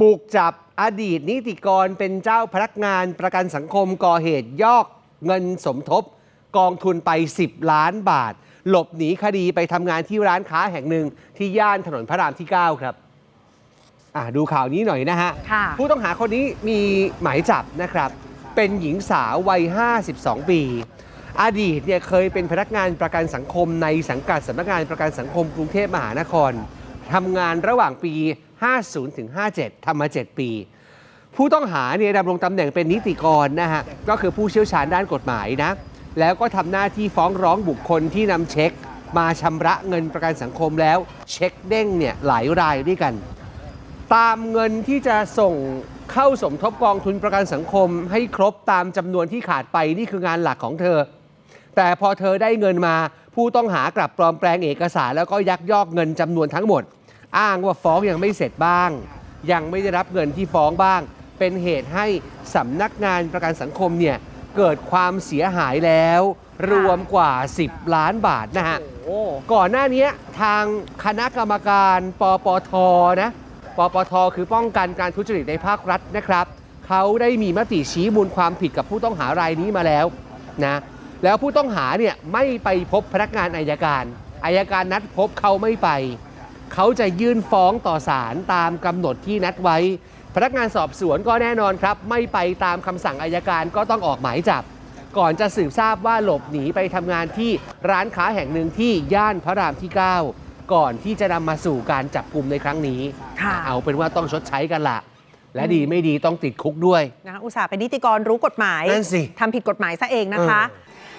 บุกจับอดีตนิติกรเป็นเจ้าพนักงานประกันสังคมก่อเหตุยอกเงินสมทบ กองทุนไป 10 ล้านบาท หลบหนีคดีไปทำงานที่ร้านค้าแห่งหนึ่งที่ย่านถนนพระรามที่ 9 ครับอะดูข่าวนี้หน่อยนะฮะค่ะผู้ต้องหาคนนี้มีหมายจับนะครับ เป็นหญิงสาววัย 52 ปี อดีตเนี่ยเคยเป็นพนักงานประกันสังคมในสังกัดสำนักงานประกันสังคมกรุงเทพมหานคร ทำงานระหว่างปี 50ถึง57ทำมา 7 ปี ผู้ต้องหาเนี่ยดำรงตำแหน่งเป็นนิติกรนะฮะ ก็คือผู้เชี่ยวชาญด้านกฎหมายนะ แล้วก็ทำหน้าที่ฟ้องร้องบุคคลที่นำเช็ค มาชำระเงินประกันสังคมแล้ว เช็คเด้งเนี่ยหลายรายด้วยกัน ตามเงินที่จะส่งเข้าสมทบกองทุนประกันสังคม ให้ครบตามจำนวนที่ขาดไปนี่คืองานหลักของเธอ แต่พอเธอได้เงินมาผู้ต้องหากลับปลอมแปลงเอกสารแล้วก็ยักยอกเงินจำนวนทั้งหมด อ้างว่าฟ้องยังไม่เสร็จบ้าง ยังไม่ได้รับเงินที่ฟ้องบ้าง เป็นเหตุให้สำนักงานประกันสังคมเนี่ยเกิดความเสียหายแล้ว รวมกว่า 10 ล้านบาทนะฮะโอ้ก่อนหน้านี้ทางคณะกรรมการปปทนะปปทคือป้องกันการทุจริตในภาครัฐนะครับเขาได้มีมติชี้มูลความผิดกับผู้ต้องหารายนี้มาแล้วนะแล้วผู้ต้องหาเนี่ยไม่ไปพบพนักงานอายการอายการนัดพบเขาไม่ไป เขาจะยื่นฟ้องต่อศาลตามกำหนดที่นัดไว้ พนักงานสอบสวนก็แน่นอนครับ ไม่ไปตามคำสั่งอายการก็ต้องออกหมายจับ ก่อนจะสืบทราบว่าหลบหนีไปทำงานที่ร้านค้าแห่งหนึ่งที่ย่านพระรามที่ 9 ก่อนที่จะนำมาสู่การจับกลุ่มในครั้งนี้ ค่ะ เอาเป็นว่าต้องชดใช้กันละและดีไม่ดีต้องติดคุกด้วย นะคะอุตส่าห์เป็นนิติกรรู้กฎหมายนั่นสิทำผิดกฎหมายซะเองนะคะ